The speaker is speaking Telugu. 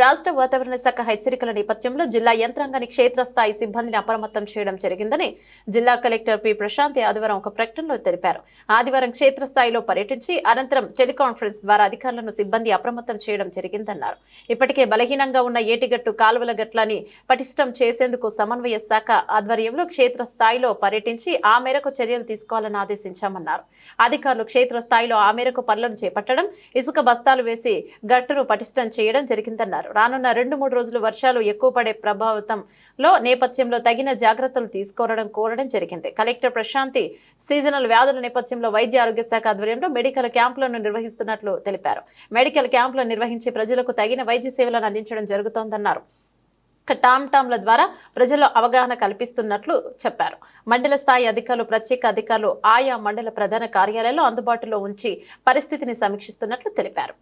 రాష్ట్ర వాతావరణ శాఖ హెచ్చరికల నేపథ్యంలో జిల్లా యంత్రాంగాన్ని క్షేత్రస్థాయి సిబ్బందిని అప్రమత్తం చేయడం జరిగిందని జిల్లా కలెక్టర్ పి ప్రశాంత్ ఆదివారం ఒక ప్రకటనలో తెలిపారు. ఆదివారం క్షేత్రస్థాయిలో పర్యటించి అనంతరం టెలికాన్ఫరెన్స్ ద్వారా అధికారులను సిబ్బంది అప్రమత్తం చేయడం జరిగిందన్నారు. ఇప్పటికే బలహీనంగా ఉన్న ఏటిగట్టు కాలువల గట్లని పటిష్టం చేసేందుకు సమన్వయ శాఖ ఆధ్వర్యంలో క్షేత్రస్థాయిలో పర్యటించి ఆ మేరకు చర్యలు తీసుకోవాలని ఆదేశించామన్నారు. అధికారులు క్షేత్రస్థాయిలో ఆ మేరకు పనులను చేపట్టడం ఇసుక బస్తాలు వేసి గట్టును పటిష్టం చేయడం జరిగిందన్నారు. రానున్న రెండు మూడు రోజులు వర్షాలు ఎక్కువ పడే ప్రభావితంలో నేపథ్యంలో తగిన జాగ్రత్తలు తీసుకోవడం కోరడం జరిగింది. కలెక్టర్ ప్రశాంతి సీజనల్ వ్యాధుల నేపథ్యంలో వైద్య ఆరోగ్య శాఖ ఆధ్వర్యంలో మెడికల్ క్యాంపులను నిర్వహిస్తున్నట్లు తెలిపారు. మెడికల్ క్యాంపులను నిర్వహించి ప్రజలకు తగిన వైద్య సేవలను అందించడం జరుగుతోందన్నారు. టామ్ టామ్ల ద్వారా ప్రజల్లో అవగాహన కల్పిస్తున్నట్లు చెప్పారు. మండల స్థాయి అధికారులు ప్రత్యేక అధికారులు ఆయా మండల ప్రధాన కార్యాలయాల్లో అందుబాటులో ఉంచి పరిస్థితిని సమీక్షిస్తున్నట్లు తెలిపారు.